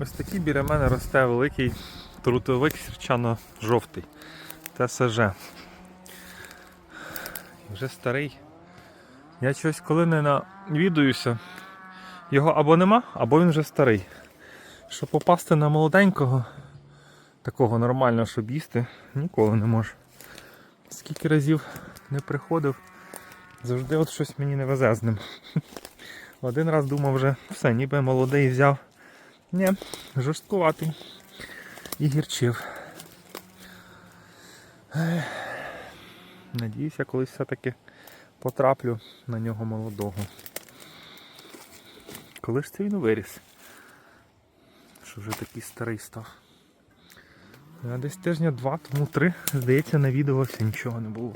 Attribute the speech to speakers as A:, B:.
A: Ось такий біля мене росте великий трутовик сірчано-жовтий. ТСЖ. Вже старий. Я щось коли не навідуюся, його або нема, або він вже старий. Щоб попасти на молоденького, такого нормального, щоб їсти, ніколи не можу. Скільки разів не приходив, завжди от щось мені не везе з ним. Один раз думав вже все, ніби молодий взяв. Ні, жорсткуватий. І гірчив. Ех. Надіюсь, я колись все-таки потраплю на нього молодого. Коли ж це він виріс? Що вже такий старий став. Десь тижня два, тому три, здається, на навідувався, нічого не було.